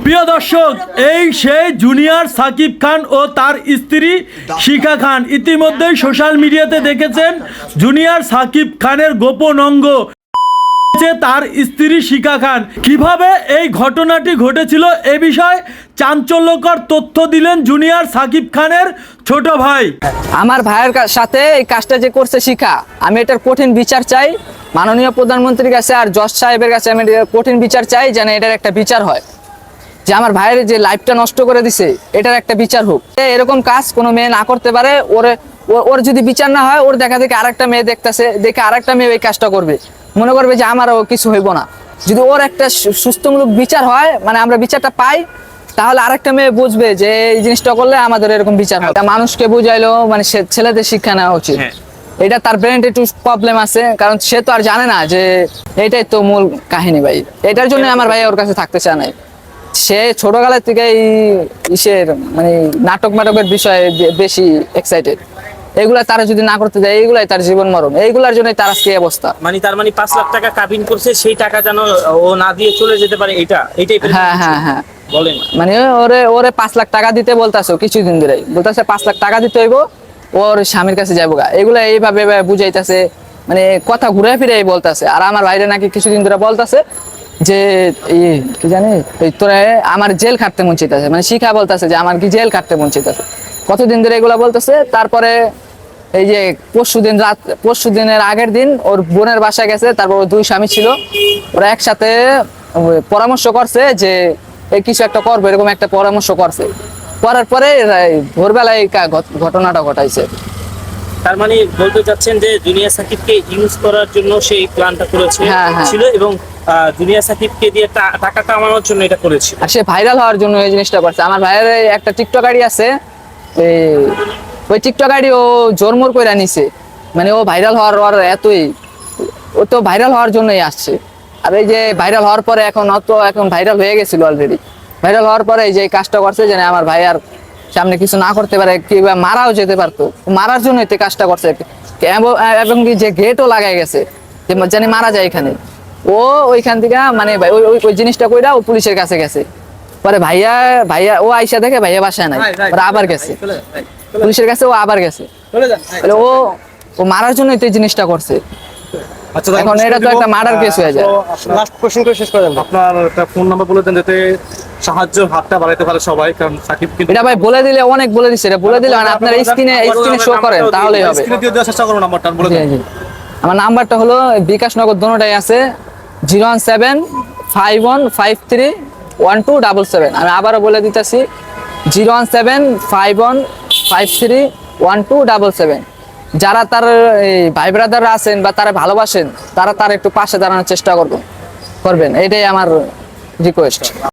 প্রিয় দর্শক, এই সেই জুনিয়র সাকিব খান ও তার স্ত্রী শিখা খান। ইতিমধ্যেই সোশ্যাল মিডিয়াতে দেখেছেন জুনিয়র সাকিব খানের গোপন অঙ্গ। তার স্ত্রী শিখা খান। কীভাবে এই ঘটনাটি ঘটেছিল এ বিষয়ে চাঞ্চল্যকর তথ্য দিলেন জুনিয়র সাকিব খানের ছোট ভাই। আমার ভাইয়ের সাথে এই কাজটা যে করছে শিখা, আমি এটার কঠিন বিচার চাই। মাননীয় প্রধানমন্ত্রীর কাছে আর জজ সাহেবের কাছে আমি কঠিন বিচার চাই যেন এটার একটা বিচার হয়। যে আমার ভাইয়ের যে লাইফটা নষ্ট করে দিছে, এটার একটা বিচার হোক। এরকম কাজ কোনো মেয়ে না করতে পারে, ওর ওর যদি বিচার না হয়, ওর দেখা দেখে আরেকটা মেয়ে দেখতেছে, দেখে আরেকটা মেয়ে এই কাজটা করবে। মনে করবে যে আমারও কিছু হইব না। যদি ওর একটা সুস্থমূলক বিচার হয় মানে আমরা বিচারটা পাই তাহলে আরেকটা মেয়ে বুঝবে যে এই জিনিসটা করলে আমাদের এরকম বিচার হয়। মানুষকে বুঝাইলো মানে ছেলেদের শিক্ষা নেওয়া উচিত। এটা তার ব্রেন একটু প্রবলেম আছে কারণ সে তো আর জানে না যে এটাই তো মূল কাহিনী ভাই। এটার জন্য আমার ভাই ওর কাছে থাকতে চায় নাই। সে ছোটবেলা থেকে এই ইসের মানে নাটক নাটকের বিষয়ে বেশি এক্সাইটেড এগুলা তারা যদি না করতে দেয় এগুলাই তার জীবন মরণ। এইগুলার জন্য তার আজকে অবস্থা। মানে তার মানে পাঁচ লাখ টাকা কাবিন করছে সেই টাকা যেন ও না দিয়ে চলে যেতে পারে এটা এটাই হ্যাঁ হ্যাঁ হ্যাঁ। বলেন। মানে ওরে ওরে পাঁচ লাখ টাকা দিতে বলতাছো কিছুদিন ধরে। বলতাছে পাঁচ লাখ টাকা দিতে হইব ওর স্বামীর কাছে যাব গা। এগুলা এইভাবে বুঝাইতেছে মানে কথা ঘুরে ফিরে বলতাছে। আর আমার ভাইরা নাকি কিছুদিন ধরে বলতাছে যে এই কি জানি তোরা আমার জেল খাটতে মন চাইতেছে। মানে শিখা বলতাছে যে আমার কি জেল খাটতে মন চাইতেছে। কতদিন ধরে এগুলা বলতেছে? তারপরে এই যে পরশু দিন রাত পরশু দিনের আগের দিন ওর বোনের বাসায় গেছে তারপর ওর দুই স্বামী ছিল। ওরা একসাথে পরামর্শ করছে যে এই কিছু একটা করবে এরকম একটা পরামর্শ করছে। করার পরে ভোরবেলায় ঘটনাটা ঘটাইছে। তার মানে বলতে চাচ্ছেন যে জুনিয়া সাকিবকে ইউজ করার জন্য সেই প্ল্যানটা করেছে হ্যাঁ, হ্যাঁ। ছিল এবং জুনিয়া সাকিবকে দিয়ে টাকা কামানোর জন্য এটা করেছিল। আর সে ভাইরাল হওয়ার জন্য এই জিনিসটা করছে। আমার ভাইয়ের একটা টিকটক আইডি আছে ওই টিকটক আইডি ও জোরমোর করে নিছে। মানে ও ভাইরাল হওয়ার এতই, ও তো ভাইরাল হওয়ার জন্যই আসছে। আর এই যে ভাইরাল হওয়ার পরে এখন অত এখন ভাইরাল হয়ে গেছিল অলরেডি ভাইরাল হওয়ার পরে এই যে কাজটা করছে যে আমার ভাই আর সামনে কিছু না করতে পারে কিংবা মারাও যেতে পারতো। মারার জন্য এতে কাজটা করছে। এবং- কি যে গেটও লাগাই গেছে, যে জানি মারা যায় এখানে। ও ওইখান থেকে মানে ওই- ওই জিনিসটা কইরা ও পুলিশের কাছে গেছে। পরে ভাইয়া ভাইয়া ও আইসা দেখে ভাইয়া বাসায় নাই। পরে আবার গেছে। পুলিশের কাছে ও আবার গেছে। ও ও মারার জন্যই তো এই জিনিসটা করছে। আচ্ছা এখন এটা তো একটা murder case হয়ে যায়। লাস্ট কোশ্চেন করে শেষ করে আপনার একটা ফোন নাম্বার বলে দেন যাতে সাহায্য হাতটা বাড়াইতে পারে সবাই কারণ সাকিব কিন্তু এটা ভাই বলে দিলে অনেক বলে এটা বলে দিলে মানে আপনার স্ক্রিনে স্ক্রিনে শো করেন তাহলেই হবে। স্ক্রিনে দিয়ে দেওয়ার চেষ্টা করুন নাম্বারটা বলে জি, আমার নাম্বারটা হলো বিকাশ নগর দোনোটাই আছে zero one seven five one five three one two double seven আমি আবারও বলে দিতেছি zero one seven five one five three one two double seven যারা তার, এই ভাই ব্রাদাররা আছেন বা তারা ভালোবাসেন, তারা তার একটু পাশে দাঁড়ানোর চেষ্টা করবেন করবেন। এটাই আমার রিকোয়েস্ট